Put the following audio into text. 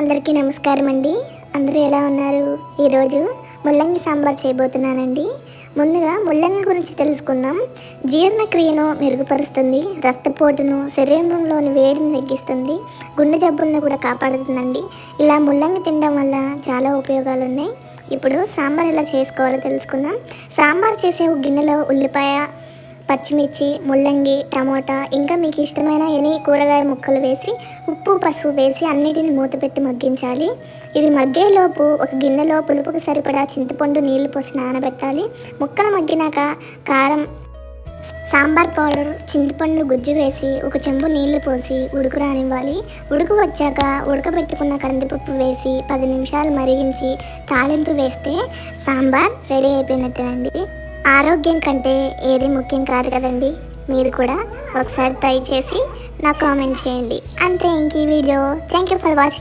అందరికీ నమస్కారం అండి. అందరూ ఎలా ఉన్నారు? ఈరోజు ముల్లంగి సాంబార్ చేయబోతున్నానండి. ముందుగా ముల్లంగి గురించి తెలుసుకుందాం. జీర్ణక్రియను మెరుగుపరుస్తుంది రక్తపోటును శరీరంలోని వేడిని తగ్గిస్తుంది గుండె జబ్బులను కూడా కాపాడుతుందండి. ఇలా ముల్లంగి తినడం వల్ల చాలా ఉపయోగాలు ఉన్నాయి ఇప్పుడు సాంబార్ ఎలా చేసుకోవాలో తెలుసుకుందాం. సాంబార్ చేసే గిన్నెలో ఉల్లిపాయ పచ్చిమిర్చి ముల్లంగి టమోటా ఇంకా మీకు ఇష్టమైన ఎనీ కూరగాయ ముక్కలు వేసి ఉప్పు పసుపు వేసి అన్నిటిని మూత పెట్టి మగ్గించాలి. ఇవి మగ్గేలోపు ఒక గిన్నెలో పులుపుకు సరిపడా చింతపండు నీళ్ళు పోసి నానబెట్టాలి. ముక్కలు మగ్గినాక కారం సాంబార్ పౌడర్ చింతపండు గుజ్జు వేసి ఒక చెంబు నీళ్ళు పోసి ఉడుకు రానివ్వాలి. ఉడుకు వచ్చాక ఉడకబెట్టుకున్న కందిపప్పు వేసి పది నిమిషాలు మరిగించి తాలింపు వేస్తే సాంబార్ రెడీ అయిపోయినట్టేనండి. ఆరోగ్యం కంటే ఏది ముఖ్యం కాదు కదండి. మీరు కూడా ఒకసారి ట్రై చేసి నాకు కామెంట్ చేయండి. అంతే ఇంక ఈ video. Thank you for watching.